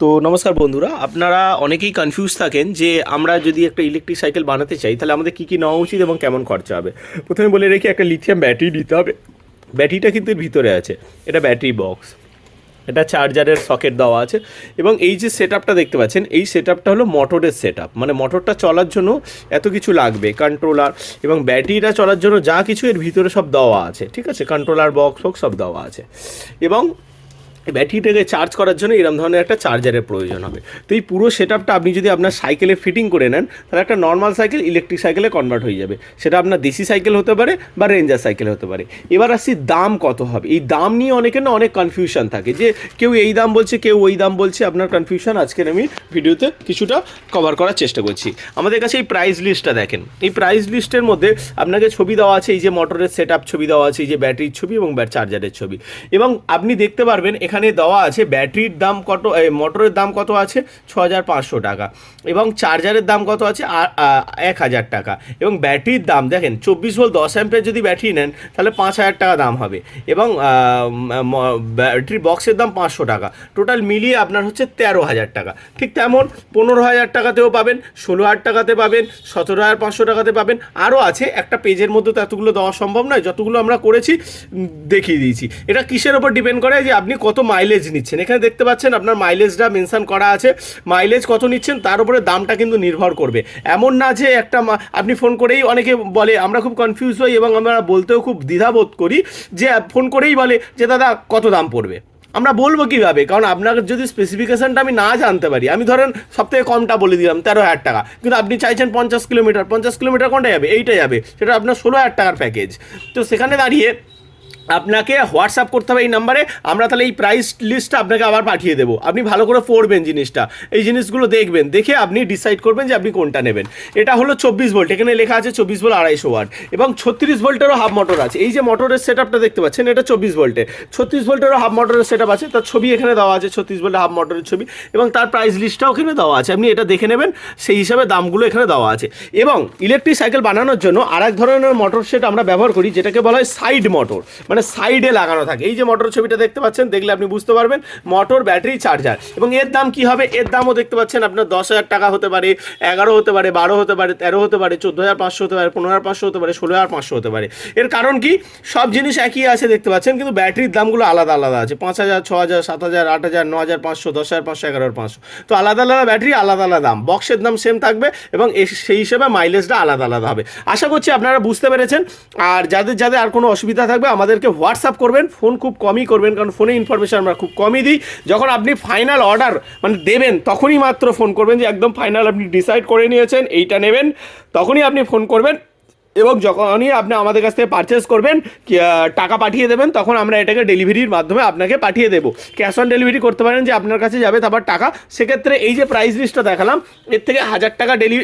তো নমস্কার বন্ধুরা, আপনারা অনেকেই কনফিউজ থাকেন যে আমরা যদি একটা ইলেকট্রিক সাইকেল বানাতে চাই, তাহলে আমাদের কী কী নেওয়া উচিত এবং কেমন খরচা হবে? প্রথমে বলে রেখে, একটা লিথিয়াম ব্যাটারি নিতে হবে। ব্যাটারিটা কিন্তু এর ভিতরে আছে। এটা ব্যাটারি বক্স এটা চার্জারের সকেট দেওয়া আছে। এবং এই যে সেট দেখতে পাচ্ছেন, এই সেট হলো মোটরের সেট মানে মোটরটা চলার জন্য এত কিছু লাগবে কন্ট্রোলার এবং ব্যাটারিটা চলার জন্য যা কিছু এর ভিতরে সব দেওয়া আছে। ঠিক আছে? কন্ট্রোলার বক্স ফক্স সব দেওয়া আছে। এবং ব্যাটারিটাকে চার্জ করার জন্য এরকম ধরনের একটা চার্জারের প্রয়োজন হবে। তো এই পুরো সেট আপনি যদি আপনার সাইকেলে ফিটিং করে নেন, তাহলে একটা নর্মাল সাইকেল ইলেকট্রিক সাইকেলে কনভার্ট হয়ে যাবে। সেটা আপনার দেশি সাইকেল হতে পারে বা রেঞ্জার সাইকেল হতে পারে। এবার আসছি দাম কত হবে? এই দাম নিয়ে অনেকের না অনেক কনফিউশন থাকে যে কেউ এই দাম বলছে, কেউ ওই দাম বলছে। আপনার কনফিউশন আজকের আমি ভিডিওতে কিছুটা কভার করার চেষ্টা করছি। আমাদের কাছে এই প্রাইস লিস্টটা দেখেন। এই প্রাইস লিস্টের মধ্যে আপনাকে ছবি দেওয়া আছে, এই যে মোটরের সেট ছবি দেওয়া আছে, এই যে ব্যাটারির ছবি এবং চার্জারের ছবি। এবং আপনি দেখতে পারবেন এখানে দেওয়া আছে ব্যাটারির দাম কত মোটরের দাম কত আছে? ছ হাজার পাঁচশো টাকা। এবং চার্জারের দাম কত আছে? এক হাজার টাকা। এবং ব্যাটারির দাম, দেখেন, চব্বিশ ভোল্ট দশ অ্যাম্পের যদি ব্যাটারি নেন, তাহলে পাঁচ হাজার টাকা দাম হবে। এবং ব্যাটারি বক্সের দাম পাঁচশো টাকা। টোটাল মিলিয়ে আপনার হচ্ছে তেরো হাজার টাকা। ঠিক তেমন পনেরো হাজার টাকাতেও পাবেন, ষোলো হাজার টাকাতে পাবেন, সতেরো হাজার পাঁচশো টাকাতে পাবেন। আরও আছে, একটা পেজের মধ্যে তো এতগুলো দেওয়া সম্ভব নয়, যতগুলো আমরা করেছি দেখিয়ে দিয়েছি। এটা কিসের ওপর ডিপেন্ড করে? যে আপনি কত মাইলেজ নিচ্ছেন। এখানে দেখতে পাচ্ছেন আপনার মাইলেজটা মেনশান করা আছে। মাইলেজ কত নিচ্ছেন? তার উপরে দামটা কিন্তু নির্ভর করবে। এমন না যে একটা আপনি ফোন করেই অনেকে বলে, আমরা খুব কনফিউজ হই এবং আমরা বলতেও খুব দ্বিধাবোধ করি যে ফোন করেই বলে যে, দাদা, কত দাম পড়বে? আমরা বলব কীভাবে? কারণ আপনার যদি স্পেসিফিকেশানটা আমি না জানতে পারি, আমি ধরেন সব থেকে কমটা বলে দিলাম, তেরো হাজার টাকা। কিন্তু আপনি চাইছেন পঞ্চাশ কিলোমিটার পঞ্চাশ কিলোমিটার কোনটা যাবে? এইটা যাবে। সেটা আপনার ষোলো হাজার টাকার প্যাকেজ তো সেখানে দাঁড়িয়ে আপনাকে হোয়াটসঅ্যাপ করতে হবে এই নাম্বারে। আমরা তাহলে এই প্রাইস লিস্টটা আপনাকে আবার পাঠিয়ে দেবো। আপনি ভালো করে পড়বেন জিনিসটা। এই জিনিসগুলো দেখবেন, দেখে আপনি ডিসাইড করবেন যে আপনি কোনটা নেবেন। এটা হলো চব্বিশ ভোল্ট এখানে লেখা আছে চব্বিশ ভোল্ট আড়াইশো ওয়াট এবং ছত্রিশ ভোল্টেরও হাফ মোটর আছে। এই যে মোটরের সেট আপটা দেখতে পাচ্ছেন, এটা চব্বিশ ভোল্টে ছত্রিশ ভোল্টেরও হাফ মোটরের সেট আপ আছে। তার ছবি এখানে দেওয়া আছে, ছত্রিশ ভোল্টের হাফ মোটরের ছবি। এবং তার প্রাইস লিস্টটাও এখানে দেওয়া আছে। আপনি এটা দেখে নেবেন, সেই হিসাবে দামগুলো এখানে দেওয়া আছে। এবং ইলেকট্রিক সাইকেল বানানোর জন্য আর এক ধরনের মোটর সেট আমরা ব্যবহার করি, যেটাকে বলা হয় সাইড মোটর মানে সাইডে লাগানো থাকে। এই যে মোটর ছবিটা দেখতে পাচ্ছেন, দেখলে আপনি বুঝতে পারবেন মোটর ব্যাটারি চার্জার এবং এর দাম কি হবে? এর দামও দেখতে পাচ্ছেন, আপনার দশ হাজার টাকা হতে পারে, এগারো হতে পারে, বারো হতে পারে, তেরো হতে পারে, চোদ্দ হাজার পাঁচশো হতে পারে, পনেরো হাজার পাঁচশো হতে পারে, ষোলো হাজার পাঁচশো হতে পারে। এর কারণ কি? সব জিনিস একই আছে দেখতে পাচ্ছেন, কিন্তু ব্যাটারির দামগুলো আলাদা আলাদা আছে। পাঁচ হাজার, ছ হাজার, সাত হাজার, আট হাজার, ন হাজার পাঁচশো, দশ হাজার পাঁচশো, এগারো পাঁচশো। তো আলাদা আলাদা ব্যাটারি আলাদা আলাদা দাম। বক্সের দাম সেম থাকবে এবং সেই হিসেবে মাইলেজটা আলাদা আলাদা হবে। আশা করছি আপনারা বুঝতে পেরেছেন। আর যাদের যাদের আর কোনো অসুবিধা থাকবে, আমাদেরকে হোয়াটসঅ্যাপ করবেন, ফোন খুব কমই করবেন, কারণ ফোনে ইনফরমেশান আমরা খুব কমই দিই। যখন আপনি ফাইনাল অর্ডার মানে দেবেন, তখনই মাত্র ফোন করবেন যে, একদম ফাইনাল আপনি ডিসাইড করে নিয়েছেন, এইটা নেবেন, তখনই আপনি ফোন করবেন। এবং যখনই আপনি আমাদের কাছ থেকে পারচেস করবেন টাকা পাঠিয়ে দেবেন, তখন আমরা এটাকে ডেলিভারির মাধ্যমে আপনাকে পাঠিয়ে দেবো। ক্যাশ অন ডেলিভারি করতে পারেন যে আপনার কাছে যাবে তারপর টাকা। সেক্ষেত্রে এই যে প্রাইস লিস্টটা দেখালাম, এর থেকে হাজার টাকা ডেলি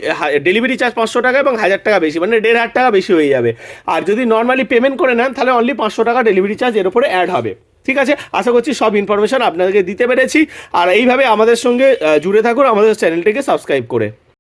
ডেলিভারি চার্জ পাঁচশো টাকা এবং হাজার টাকা বেশি মানে দেড় হাজার টাকা বেশি হয়ে যাবে। আর যদি নর্মালি পেমেন্ট করে নেন, তাহলে অনলি পাঁচশো টাকা ডেলিভারি চার্জ এর উপরে অ্যাড হবে। ঠিক আছে? আশা করছি সব ইনফরমেশন আপনাদেরকে দিতে পেরেছি। আর এইভাবে আমাদের সঙ্গে জুড়ে থাকুন, আমাদের চ্যানেলটিকে সাবস্ক্রাইব করে।